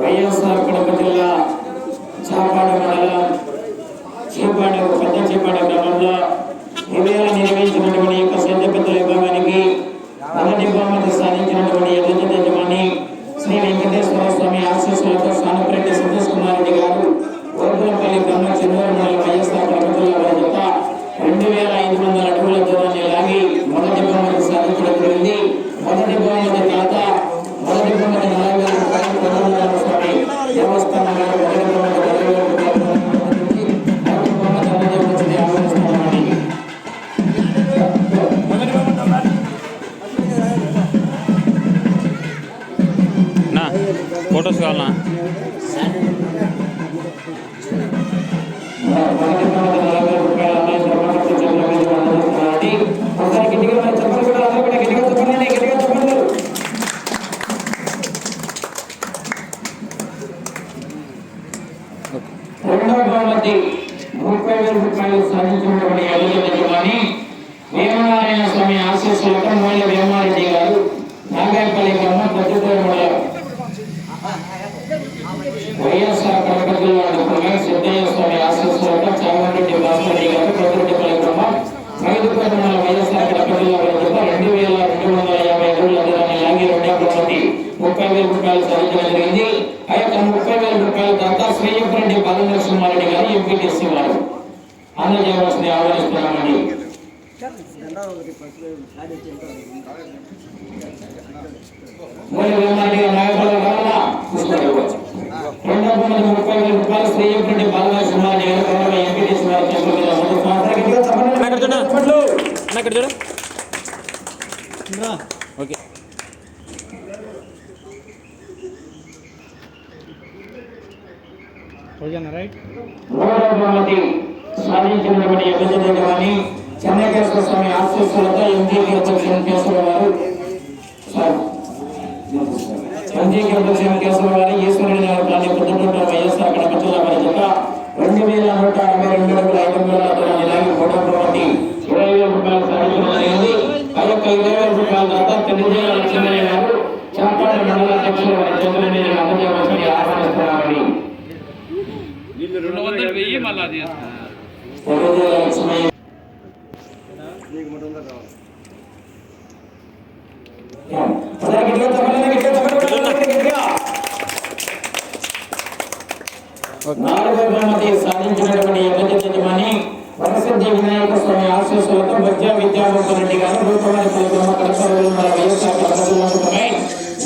వైఎస్ఆర్ కడప జిల్లా చాపాడు మండలం చేపాడు పెద్ద చేపాడు గ్రామంలో ఇవేళ నిర్వహించినటువంటి యొక్క సెంత పెద్దల విభాగానికి మొదటి బహుమతి సాధించినటువంటి ఎదుటి యజమాని శ్రీ వెంకటేశ్వర స్వామి ఆశీస్సులతో సానపరెడ్డి సంతోష్ కుమార్ రెడ్డి గారు ఓపులపల్లి గ్రామ చంద్రవరం వైఎస్ఆర్ కడప ఎదురు యజమాని వేమనారాయణ స్వామి ఆశీస్సులతో మూల వేమారెడ్డి గారు నాగాయపల్లి గ్రామం ప్రతిదూర మండలం వైఎస్ఆర్ కడప జిల్లా అడుగుతున్న సిద్ధయ్య స్వామి ఆశీస్సులతో చామరెడ్డి భాస్కర్ గారు ప్రతిరెడ్డిపల్లి గ్రామం రైతుపేట మండలం వైఎస్ఆర్ కడప జిల్లా వద్ద రెండు వేల రెండు వందల యాభై అడుగుల దూరాన్ని లాగి రెండవ బహుమతి ముప్పై వేల రూపాయలు సాధించడం జరిగింది ఆ యొక్క ముప్పై వేల రూపాయల దాతా శ్రీయప్రెడ్డి బాలనరసింహారెడ్డి గారు ఎంపీటీసీ వారు వస్తుంది ఆహ్వానిస్తున్నామండి మూడు వేమారెడ్డి ముప్పై వేల రూపాయలు శ్రీయప్రెడ్డి బాలనరసింహారెడ్డి గారు గౌరవ ఎంపీటీసీ వారు ఓకే మూడవ బహుమతి సాధించినటువంటి ఎమ్మెల్యే కానీ చెన్నకేశ్వర స్వామి ఆశీస్సులతో ఎంపీకి అధ్యక్షులు కేశవ గారు సార్ ఎంపీకి అధ్యక్షులు కేశవ గారు ఈశ్వరుడి గారు కానీ పొద్దుట వైఎస్ఆర్ కడప జిల్లా వారి జత రెండు వేల నూట అరవై రెండు వందల ఐదు వందల దూరాన్ని లాగి మూడవ బహుమతి ఇరవై వేల రూపాయలు సాధించడం జరిగింది. ఆ యొక్క ఇరవై వేల రూపాయల తర్వాత తెలియజేయాల లక్ష్మయ్య గారు చాపాడు మండల అధ్యక్షులు వారి చేతుల మీద అందజేయవలసింది ఆహ్వానిస్తున్నామని రెండు వందల వెయ్యి మళ్ళీ నాలుగో బహుమతి సాధించినటువంటి వరసిద్ధి వినాయక స్వామి ఆశీస్సులతో మధ్య విద్యామోహన్ రెడ్డి గారు రూపవారిపల్లి గ్రామ మన వైఎస్ఆర్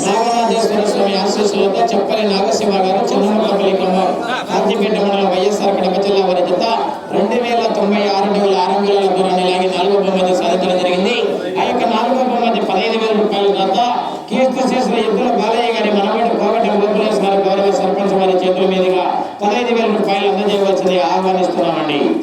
నాగనాథేశ్వర స్వామి ఆశీస్సులతో నాగశివ గారు గ్రామం కాంతిపేట మండలం వైఎస్ఆర్ కడప జిల్లా వారి జత రెండు వేల తొంభై ఆరు అడుగుల ఆరు అంగుళాల దూరాన్ని లాగి నాలుగో బహుమతి సాధించడం జరిగింది ఆ యొక్క నాలుగో బహుమతి పదహైదు వేల రూపాయల దాత కీర్తి చేసిన ఎద్దుల బాలయ్య గారి మనవడు కోగటి గోపులేశ్ గారి గౌరవ సర్పంచ్ వారి చేతుల మీదుగా పదహైదు వేల రూపాయలు అందజేయవలసింది ఆహ్వానిస్తున్నామండి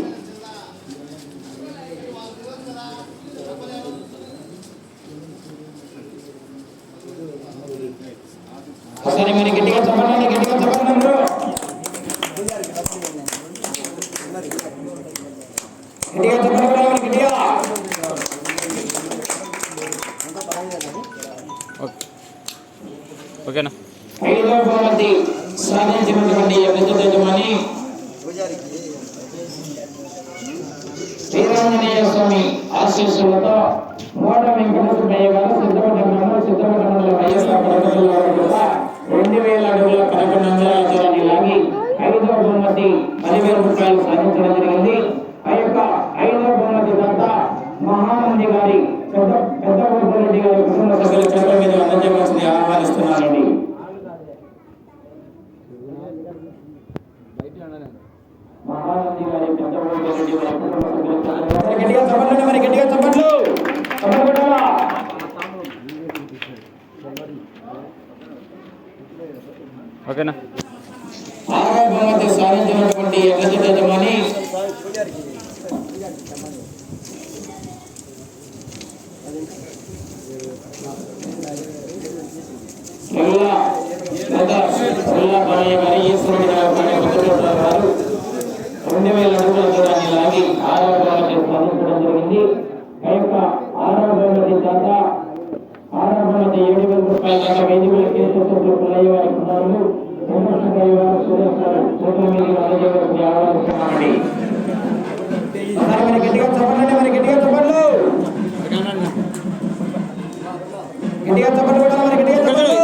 శ్రీరాంజనేయ స్వామి ఆశీస్సులతో మోట వెంకటసుబ్బయ్య గారు సిద్ధపట్ట గ్రామం సిద్ధపట్ట మండలం వైఎస్ఆర్ కడప రెండు వేల అడుగుల పదకొండు అంగుళాల దూరాన్ని లాగి ఐదో బహుమతి పదివేల రూపాయలు సాధించడం జరిగింది. ఆ యొక్క ఐదవ బహుమతి దాత మహానంది గారి పెద్ద పెద్ద రెడ్డి గారి కుటుంబ సభ్యుల చేతుల మీద అందజేయవలసింది ఆహ్వానిస్తున్నారండి మహానంది గారి పెద్ద రెడ్డి గారి కుటుంబ సభ్యుల చేతుల మీద గట్టిగా చెప్పండి మరి గట్టిగా చెప్పట్లు చెప్పండి కొట్టాలా? ఓకేనా ఆరవ బహుమతి సాధించినటువంటి ఎడ్ల యజమాని జిల్లా పెద్ద జిల్లా బాలయ్య గారి ఈశ్వరుడి గారు కానీ వెంకటేశ్వర గారు రెండు వేల అడుగుల దూరాన్ని లాగి ఆరవ బహుమతి సాధించడం జరిగింది ఆ యొక్క ఆరవ బహుమతి దాత ఆరవ బహుమతి ఏడు వేల రూపాయల దాకా వేల ఆహ్వానిస్తున్నామండి మరి గట్టిగా చెప్పండి. మరి గట్టిగా చెప్పండి గట్టిగా చెప్పండి కూడా మరి గట్టిగా చెప్పండి.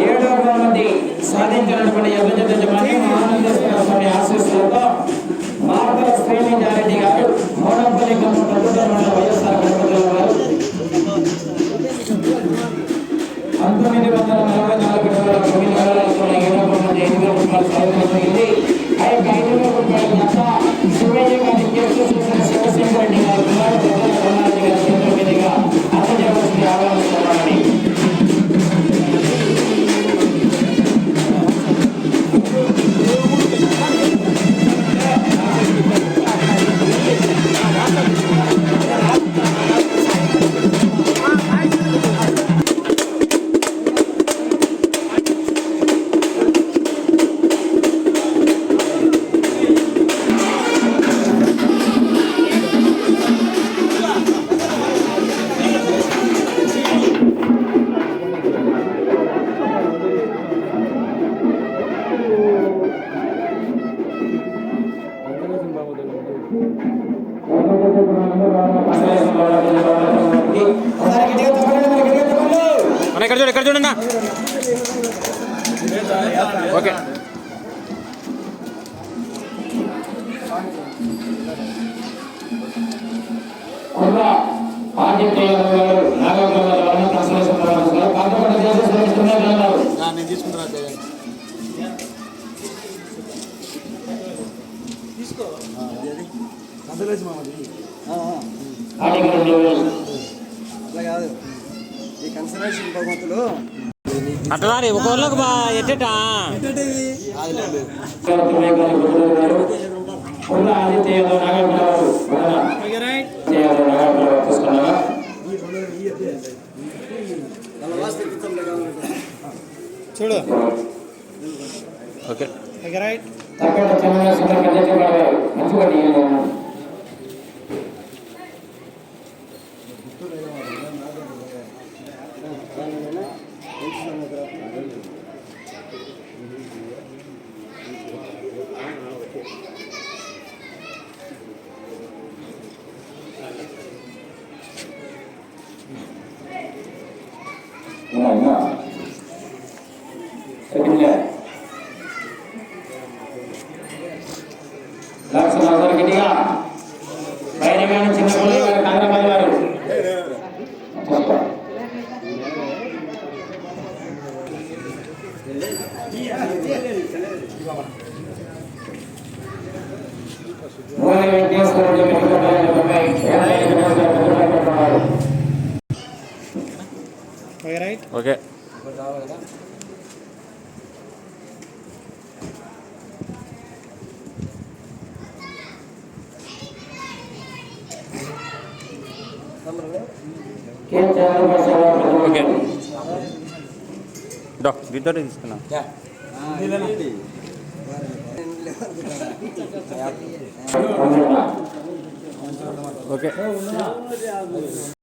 ఏడవ బహుమతి సాధించినటువంటి ఆనందేశ్వర స్వామి ఆశీస్సులతో అన్న ఇక్కడ చూడు ఇక్కడ చూడన్నా. ఓకే. నేను తీసుకుంటున్నా కంసలేసి మామది అట్లా కాదు. కన్సర్వేషన్ బహుమతులు. అట్లా రే ఒక వాళ్ళకి బా ఎట్టేటా? కాదులేండి ఆదిత్య యాదవ్ లక్ష నలభై గట్టిగా బయట కానీ చిన్న పిల్లలు వారు కాంగ్రపల్లి వారు మూల వెంకటేశ్వర రెడ్డి మిత్రులు తొంభై ఏడవ వెంకటేశ్వర మిత్రులు పెట్టుకున్నారు ఓకే కే చంద్రబాబు సార్ ఓకే డా దీంతో తీసుకున్నా ఓకే.